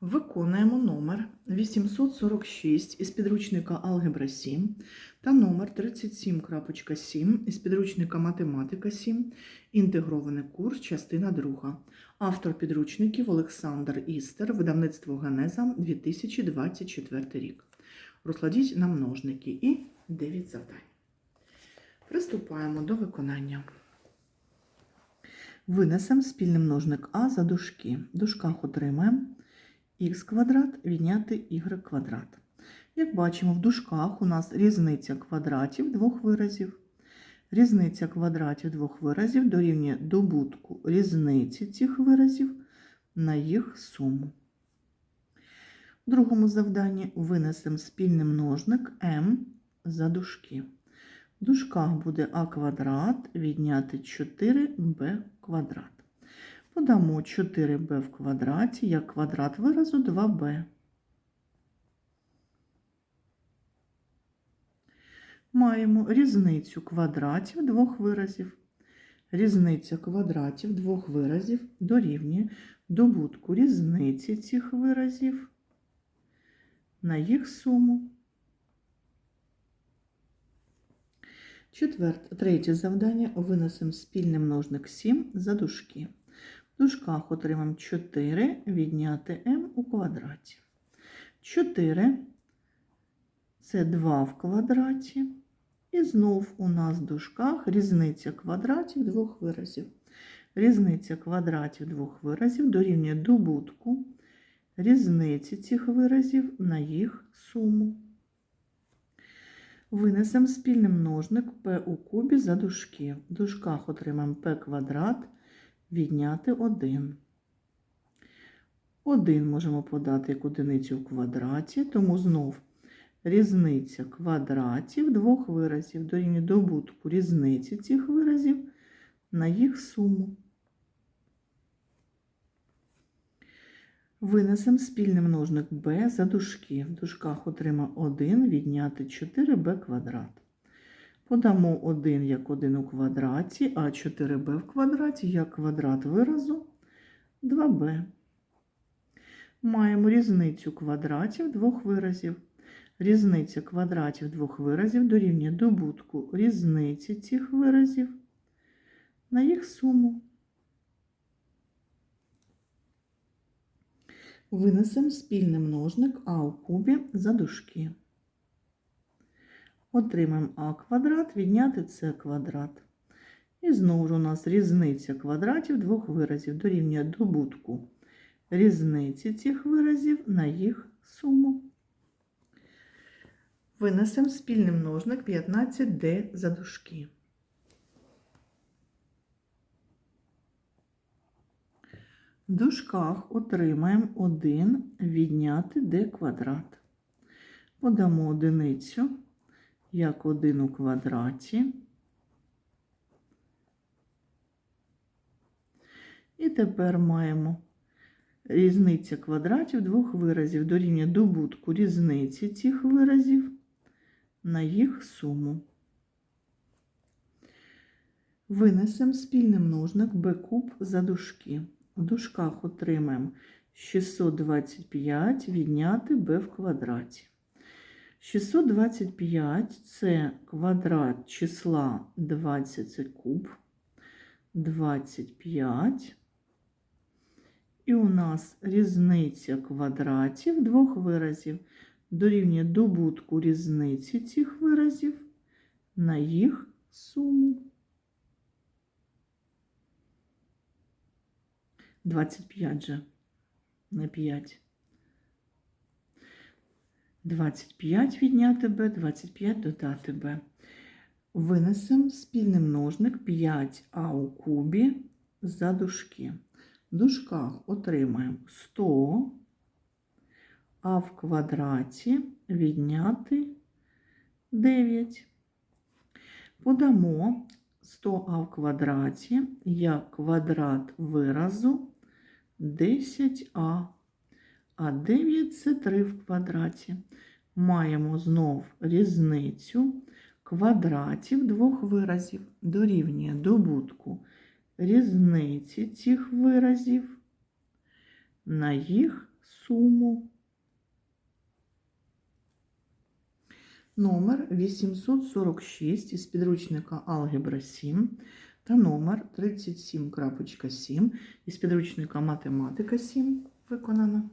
Виконуємо номер 846 із підручника Алгебра 7 та номер 37.7 із підручника Математика 7, інтегрований курс, частина 2. Автор підручників Олександр Істер, видавництво Генеза 2024 рік. Розкладіть на множники і 9 завдань. Приступаємо до виконання. Винесемо спільний множник А за дужки. Дужках отримаємо х квадрат відняти y квадрат. Як бачимо, в дужках у нас різниця квадратів двох виразів. Різниця квадратів двох виразів дорівнює добутку різниці цих виразів на їх суму. В другому завданні винесемо спільний множник m за дужки. В дужках буде а квадрат відняти 4b квадрат. Подамо 4b в квадраті як квадрат виразу 2b. Маємо різницю квадратів двох виразів. Різниця квадратів двох виразів дорівнює добутку різниці цих виразів на їх суму. Четверте, третє завдання винесемо спільний множник 7 за дужки. В дужках отримаємо 4 відняти m у квадраті. 4 це 2 в квадраті. І знов у нас в дужках різниця квадратів двох виразів. Різниця квадратів двох виразів дорівнює добутку різниці цих виразів на їх суму. Винесемо спільний множник p у кубі за дужки. В дужках отримаємо p квадрат відняти 1. 1 можемо подати як одиницю в квадраті, тому знов різниця квадратів двох виразів дорівнює добутку різниці цих виразів на їх суму. Винесемо спільний множник b за дужки. В дужках отримаємо 1 відняти 4b квадрат. Подамо 1 як 1 у квадраті, а 4b в квадраті як квадрат виразу 2b. Маємо різницю квадратів двох виразів. Різниця квадратів двох виразів дорівнює добутку різниці цих виразів на їх суму. Винесемо спільний множник а у кубі за дужки. Отримаємо а квадрат відняти с квадрат. І знову ж у нас різниця квадратів двох виразів дорівнює добутку різниці цих виразів на їх суму. Винесемо спільний множник 15d за дужки. В дужках отримаємо 1 відняти d квадрат. Подамо одиницю як 1 у квадраті. І тепер маємо різниця квадратів двох виразів дорівнює добутку різниці цих виразів на їх суму. Винесемо спільний множник b куб за дужки. В дужках отримаємо 625 відняти b в квадраті. 625 це квадрат числа 20 це куб, 25. І у нас різниця квадратів двох виразів дорівнює добутку різниці цих виразів на їх суму. 25 же на 5. 25 відняти b, 25 додати b. Винесемо спільний множник 5а у кубі за дужки. В дужках отримаємо 100 а в квадраті відняти 9. Подамо 100а в квадраті як квадрат виразу 10а, а 9 це 3 в квадраті. Маємо знов різницю квадратів двох виразів дорівнює добутку різниці цих виразів на їх суму. Номер 846 із підручника Алгебра 7 та номер 37.7 із підручника Математика 7 виконано.